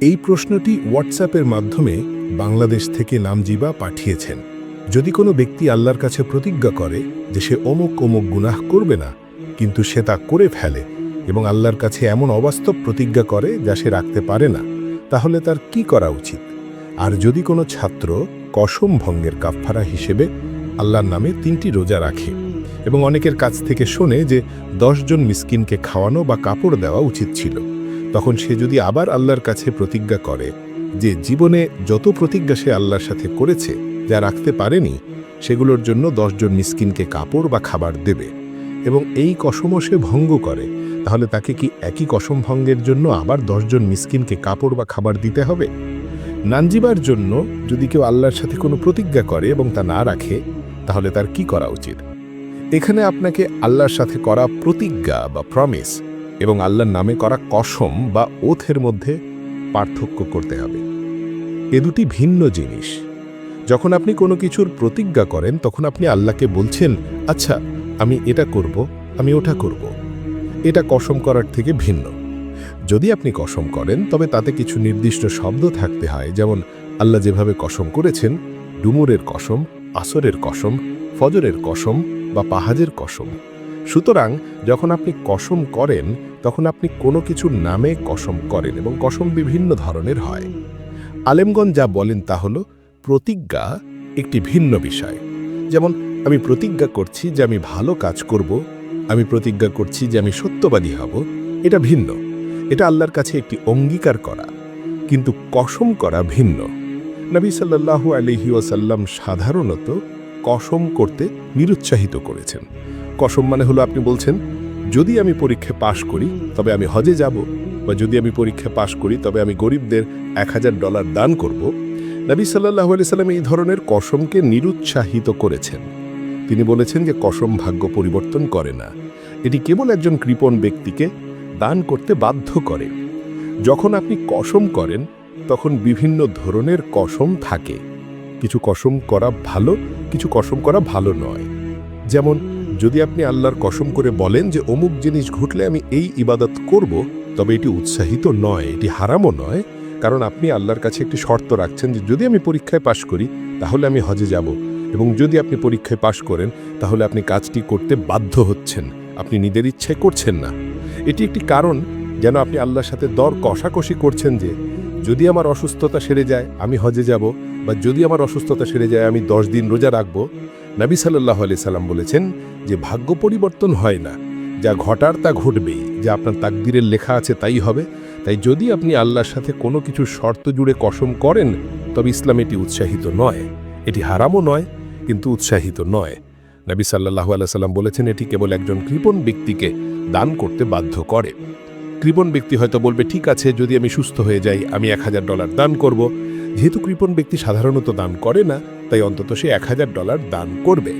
এই প্রশ্নটি হোয়াটসঅ্যাপের মাধ্যমে বাংলাদেশ থেকে নামজিবা পাঠিয়েছেন। যদি কোনো ব্যক্তি আল্লাহর কাছে প্রতিজ্ঞা করে যে সে অমুক অমুক গুনাহ করবে না, কিন্তু সে তা করে ফেলে এবং আল্লাহর কাছে এমন অবাস্তব প্রতিজ্ঞা করে যা সে রাখতে পারে না, তাহলে তার কি করা উচিত? আর যদি কোনো ছাত্র কসম ভঙ্গের কাফফারা হিসেবে আল্লাহর নামে তিনটি রোজা রাখে এবং অনেকের কাছ থেকে শোনে যে দশজন মিসকিনকে খাওয়ানো বা কাপড় দেওয়া উচিত ছিল। তখন সে যদি আবার আল্লাহর কাছে প্রতিজ্ঞা করে যে জীবনে যত প্রতিজ্ঞা সে আল্লাহর সাথে করেছে, যা রাখতে পারেনি, সেগুলোর জন্য দশজন মিসকিনকে কাপড় বা খাবার দেবে এবং এই কসমও সে ভঙ্গ করে, তাহলে তাকে কি একই কসম ভঙ্গের জন্য আবার দশজন মিসকিনকে কাপড় বা খাবার দিতে হবে? নানজিবার জন্য যদি কেউ আল্লাহর সাথে কোনো প্রতিজ্ঞা করে এবং তা না রাখে, তাহলে তার কি করা উচিত? এখানে আপনাকে আল্লাহর সাথে করা প্রতিজ্ঞা বা প্রমিস এবং আল্লাহর নামে করা কসম বা ওথের মধ্যে পার্থক্য করতে হবে। এ দুটি ভিন্ন জিনিস। যখন আপনি কোনো কিছুর প্রতিজ্ঞা করেন, তখন আপনি আল্লাহকে বলছেন আচ্ছা আমি এটা করব, আমি ওটা করব। এটা কসম করার থেকে ভিন্ন। যদি আপনি কসম করেন, তবে তাতে কিছু নির্দিষ্ট শব্দ থাকতে হয়, যেমন, আল্লাহ যেভাবে কসম করেছেন, ডুমুরের কসম, আসরের কসম, ফজরের কসম বা পাহাজের কসম। সুতরাং যখন আপনি কসম করেন, তখন আপনি কোনো কিছুর নামে কসম করেন এবং কসম বিভিন্ন ধরনের হয়। আলেমগঞ্জ যা বলেন তা হল, প্রতিজ্ঞা একটি ভিন্ন বিষয়। যেমন, আমি প্রতিজ্ঞা করছি যে আমি ভালো কাজ করব, আমি প্রতিজ্ঞা করছি যে আমি সত্যবাদী হব, এটা ভিন্ন। এটা আল্লাহর কাছে একটি অঙ্গীকার করা। কিন্তু কসম করা ভিন্ন। নবী সাল্লাহু আলহি ওসাল্লাম সাধারণত কসম করতে নিরুৎসাহিত করেছেন। কসম মানে হলো আপনি বলছেন, যদি আমি পরীক্ষায় পাশ করি, তবে আমি হজে যাব, বা যদি আমি পরীক্ষায় পাশ করি, তবে আমি গরিবদের এক হাজার ডলার দান করব। নবী সাল্লাহু আলি সাল্লাম এই ধরনের কসমকে নিরুৎসাহিত করেছেন। তিনি বলেছেন যে, কসম ভাগ্য পরিবর্তন করে না। এটি কেবল একজন কৃপণ ব্যক্তিকে দান করতে বাধ্য করে। যখন আপনি কসম করেন, তখন বিভিন্ন ধরনের কসম থাকে। কিছু কসম করা ভালো, কিছু কসম করা ভালো নয়। যেমন যদি আপনি আল্লাহর কসম করে বলেন যে অমুক জিনিস ঘটলে আমি এই ইবাদত করব, তবে এটি উৎসাহিত নয়, এটি হারামও নয়। কারণ আপনি আল্লাহর কাছে একটি শর্ত রাখছেন যে যদি আমি পরীক্ষায় পাশ করি, তাহলে আমি হজে যাব। এবং যদি আপনি পরীক্ষায় পাশ করেন, তাহলে আপনি কাজটি করতে বাধ্য হচ্ছেন। আপনি নিজের ইচ্ছে করছেন না। এটি একটি কারণ যেন আপনি আল্লাহর সাথে দর কষাকষি করছেন যে, যদি আমার অসুস্থতা সেরে যায়, আমি হজে যাব, বা যদি আমার অসুস্থতা সেরে যায়, আমি দশ দিন রোজা রাখব নবী সাল্লাহ আলি সাল্লাম বলেছেন যে ভাগ্য পরিবর্তন হয় না। যা ঘটার তা ঘটবেই যা আপনার তাকদিরের লেখা আছে তাই হবে। তাই যদি আপনি আল্লাহর সাথে কোনো কিছু শর্ত জুড়ে কসম করেন, তবে ইসলাম এটি উৎসাহিত নয়। এটি হারামও নয়, কিন্তু উৎসাহিত নয়। নবী সাল্লাহু সাল্লাম বলেছেন, এটি কেবল একজন কৃপণ ব্যক্তিকে দান করতে বাধ্য করে। কৃপণ ব্যক্তি হয়তো বলবে, ঠিক আছে, যদি আমি সুস্থ হয়ে যাই, আমি এক হাজার ডলার দান করব। যেহেতু কৃপণ ব্যক্তি সাধারণত দান করে না, তাই অন্তত সে এক হাজার ডলার দান করবে।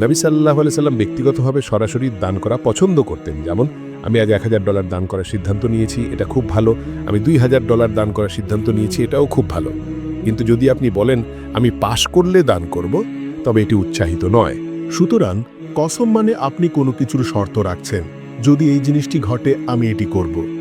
নবী সাল্লাহ আলি সাল্লাম ব্যক্তিগতভাবে সরাসরি দান করা পছন্দ করতেন। যেমন, আমি আজ এক হাজার ডলার দান করার সিদ্ধান্ত নিয়েছি, এটা খুব ভালো। আমি দুই হাজার ডলার দান করার সিদ্ধান্ত নিয়েছি, এটাও খুব ভালো। কিন্তু যদি আপনি বলেন, আমি পাশ করলে দান করব, তবে এটি উৎসাহিত নয়। সুতরাং, কসম মানে আপনি কোনো কিছুর শর্ত রাখছেন। যদি এই জিনিসটি ঘটে, আমি এটি করব।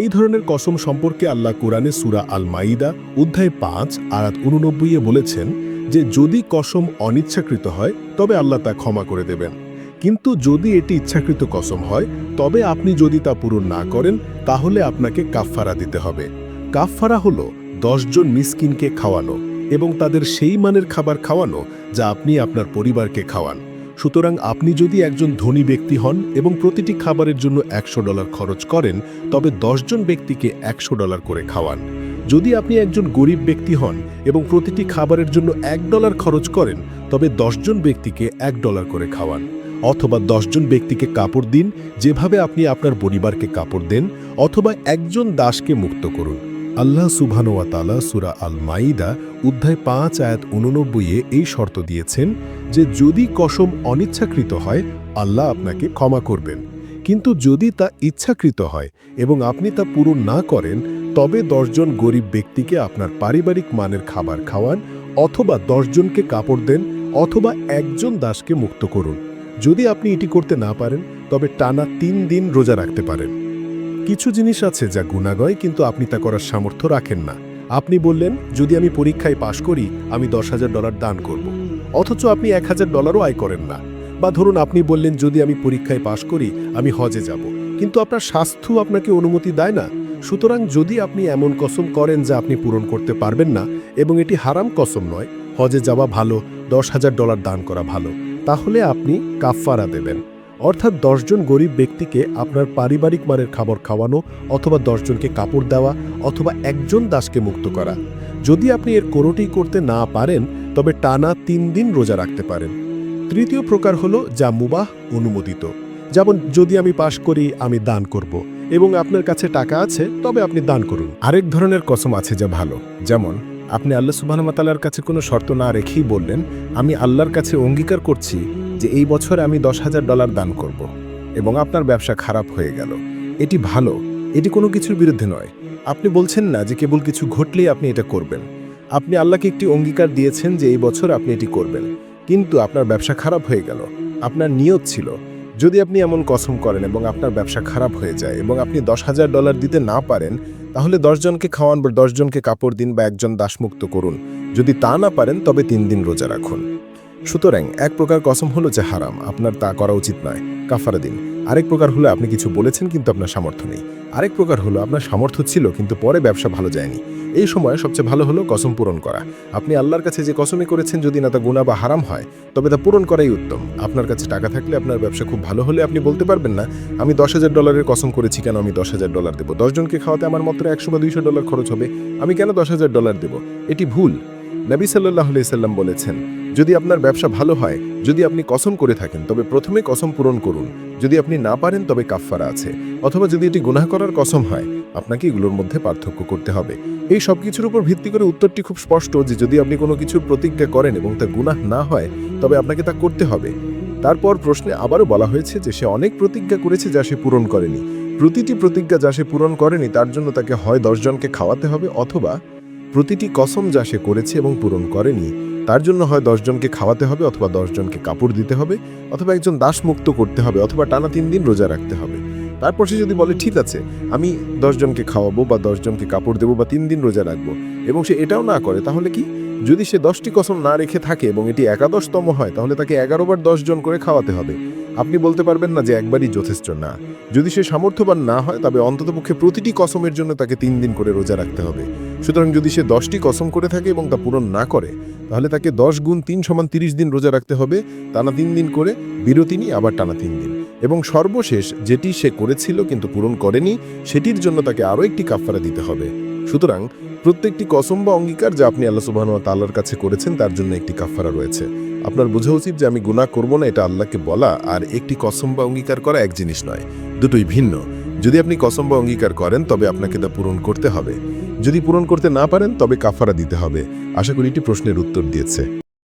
এই ধরনের কসম সম্পর্কে আল্লাহ কোরআনে সুরা আল মাইদা অধ্যায় পাঁচ, আয়াত উননব্বইয়ে বলেছেন যে যদি কসম অনিচ্ছাকৃত হয়, তবে আল্লাহ তা ক্ষমা করে দেবেন। কিন্তু যদি এটি ইচ্ছাকৃত কসম হয়, তবে আপনি যদি তা পূরণ না করেন, তাহলে আপনাকে কাফফারা দিতে হবে। কাফফারা হল দশজন মিসকিনকে খাওয়ানো এবং তাদের সেই মানের খাবার খাওয়ানো যা আপনি আপনার পরিবারকে খাওয়ান। সুতরাং আপনি যদি একজন ধনী ব্যক্তি হন এবং প্রতিটি খাবারের জন্য একশো ডলার খরচ করেন, তবে দশজন ব্যক্তিকে একশো ডলার করে খাওয়ান। যদি আপনি একজন গরিব ব্যক্তি হন এবং প্রতিটি খাবারের জন্য এক ডলার খরচ করেন, তবে দশজন ব্যক্তিকে এক ডলার করে খাওয়ান। অথবা দশজন ব্যক্তিকে কাপড় দিন, যেভাবে আপনি আপনার পরিবারকে কাপড় দেন, অথবা একজন দাসকে মুক্ত করুন। আল্লাহ সুবহানোয়া তালা সুরা আল মাইদা অধ্যায় পাঁচ আয়াত উননব্বইয়ে এই শর্ত দিয়েছেন যে যদি কসম অনিচ্ছাকৃত হয়, আল্লাহ আপনাকে ক্ষমা করবেন। কিন্তু যদি তা ইচ্ছাকৃত হয় এবং আপনি তা পূরণ না করেন, তবে দশজন গরিব ব্যক্তিকে আপনার পারিবারিক মানের খাবার খাওয়ান অথবা দশজনকে কাপড় দেন অথবা একজন দাসকে মুক্ত করুন। যদি আপনি এটি করতে না পারেন, তবে টানা তিন দিন রোজা রাখতে পারেন। কিছু জিনিস আছে যা গুণাগয় কিন্তু আপনি তা করার সামর্থ্য রাখেন না। আপনি বললেন, যদি আমি পরীক্ষায় পাশ করি, আমি দশ হাজার ডলার দান করব। অথচ আপনি এক হাজার ডলারও আয় করেন না। বা ধরুন আপনি বললেন, যদি আমি পরীক্ষায় পাশ করি, আমি হজে যাব। কিন্তু আপনার স্বাস্থ্য আপনাকে অনুমতি দেয় না। সুতরাং যদি আপনি এমন কসম করেন যা আপনি পূরণ করতে পারবেন না, এবং এটি হারাম কসম নয়, হজে যাওয়া ভালো, দশ হাজার ডলার দান করা ভালো, তাহলে আপনি কাফফারা দেবেন। অর্থাৎ দশজন গরিব ব্যক্তিকে আপনার পারিবারিক মানের খাবার খাওয়ানো অথবা দশজনকে কাপড় দেওয়া অথবা একজন দাসকে মুক্ত করা। যদি আপনি এর কোনোটি করতে না পারেন, তবে টানা তিন দিন রোজা রাখতে পারেন। তৃতীয় প্রকার হলো যা মুবাহ অনুমোদিত। যেমন, যদি আমি পাশ করি, আমি দান করব এবং আপনার কাছে টাকা আছে, তবে আপনি দান করুন। আরেক ধরনের কসম আছে যা ভালো। যেমন, আপনি আল্লাহ সুবাহতালার কাছে কোনো শর্ত না রেখেই বললেন, আমি আল্লাহর কাছে অঙ্গীকার করছি যে এই বছর আমি দশ হাজার ডলার দান করব এবং আপনার ব্যবসা খারাপ হয়ে গেল। এটি ভালো, এটি কোনো কিছুর বিরুদ্ধে নয়। আপনি বলছেন না যে কেবল কিছু ঘটলেই আপনি এটা করবেন। আপনি আল্লাহকে একটি অঙ্গীকার দিয়েছেন যে এই বছর আপনি এটি করবেন। কিন্তু আপনার ব্যবসা খারাপ হয়ে গেল, আপনার নিয়ত ছিল। যদি আপনি এমন কসম করেন এবং আপনার ব্যবসা খারাপ হয়ে যায় এবং আপনি দশ হাজার ডলার দিতে না পারেন, তাহলে দশজনকে খাওয়ান বা দশজনকে কাপড় দিন বা একজন দাসমুক্ত করুন। যদি তা না পারেন, তবে তিন দিন রোজা রাখুন। সুতরাং এক প্রকার কসম হলো যে হারাম, আপনার তা করা উচিত নয়। কাফারা দিন। আরেক প্রকার হলো আপনি কিছু বলেছেন কিন্তু আপনার সামর্থ্য নেই। আরেক প্রকার হলো আপনার সামর্থ্য ছিল কিন্তু পরে ব্যবসা ভালো যায়নি। এই সময় সবচেয়ে ভালো হলো কসম পূরণ করা। আপনি আল্লাহর কাছে যে কসমে করেছেন যদি না তা গুণা বা হারাম হয়, তবে তা পূরণ করাই উত্তম। আপনার কাছে টাকা থাকলে আপনার ব্যবসা খুব ভালো হলে আপনি বলতে পারবেন না, আমি দশ হাজার ডলারের কসম করেছি কেন আমি দশ হাজার ডলার দেবো? দশজনকে খাওয়াতে আমার মাত্র একশো বা দুইশো ডলার খরচ হবে। আমি কেন দশ হাজার ডলার দেবো? এটি ভুল। নবী সাল্লাহ সাল্লাম বলেছেন, যদি আপনার ব্যবসা ভালো হয়, যদি আপনি কসম করে থাকেন, তবে প্রথমে কসম পূরণ করুন। যদি আপনি না পারেন, তবে কাফফারা আছে। অথবা যদি এটি গুনাহ করার কসম হয়, আপনাকে এগুলোর মধ্যে পার্থক্য করতে হবে। এই সব কিছুর উপর ভিত্তি করে উত্তরটি খুব স্পষ্ট যে, যদি আপনি কোনো কিছুর প্রতিজ্ঞা করেন এবং তা গুনাহ না হয়, তবে আপনাকে তা করতে হবে। তারপর প্রশ্নে আবারও বলা হয়েছে যে, সে অনেক প্রতিজ্ঞা করেছে যা সে পূরণ করেনি। প্রতিটি প্রতিজ্ঞা যা সে পূরণ করেনি, তার জন্য তাকে হয় দশজনকে খাওয়াতে হবে অথবা প্রতিটি কসম যা সে করেছে এবং পূরণ করেনি, তার জন্য হয় দশজনকে খাওয়াতে হবে অথবা দশজনকে কাপড় দিতে হবে, অথবা একজন দাসমুক্ত করতে হবে, অথবা টানা তিন দিন রোজা রাখতে হবে। তারপর সে যদি বলে, ঠিক আছে, আমি দশজনকে খাওয়াবো বা দশজনকে কাপড় দেবো বা তিন দিন রোজা রাখব। এবং সে এটাও না করে, তাহলে কি? যদি সে দশটি কসম না রেখে থাকে এবং এটি একাদশতম হয়, তাহলে তাকে এগারো বার দশজন করে খাওয়াতে হবে। আপনি বলতে পারবেন না যে একবারই যথেষ্ট না। যদি সে সামর্থ্যবান না হয়, তবে অন্ততপক্ষে প্রতিটি কসমের জন্য তাকে তিন দিন করে রোজা রাখতে হবে। সুতরাং যদি সে দশটি কসম করে থাকে এবং তা পূরণ না করে, তাহলে তাকে দশ গুণ তিন সমান তিরিশ দিন রোজা রাখতে হবে, টানা তিন দিন করে, বিরতি নিয়ে আবার টানা তিন দিন। এবং সর্বশেষ যেটি সে করেছিল কিন্তু পূরণ করেনি, সেটির জন্য তাকে আরও একটি কাফারা দিতে হবে। সুতরাং প্রত্যেকটি কসম বা অঙ্গীকার যা আপনি আল্লাহ সুবাহ তাল্লার কাছে করেছেন, তার জন্য একটি কাফারা রয়েছে। আপনার বোঝা উচিত যে আমি গুনাহ করব না, এটা আল্লাহকে বলা, আর একটি কসম বা অঙ্গীকার করা এক জিনিস নয়, দুটোই ভিন্ন। যদি আপনি কসম বা অঙ্গীকার করেন, তবে আপনাকে তা পূরণ করতে হবে। যদি পূরণ করতে না পারেন, তবে কাফারা দিতে হবে। আশা করি এটি প্রশ্নের উত্তর দিয়েছে।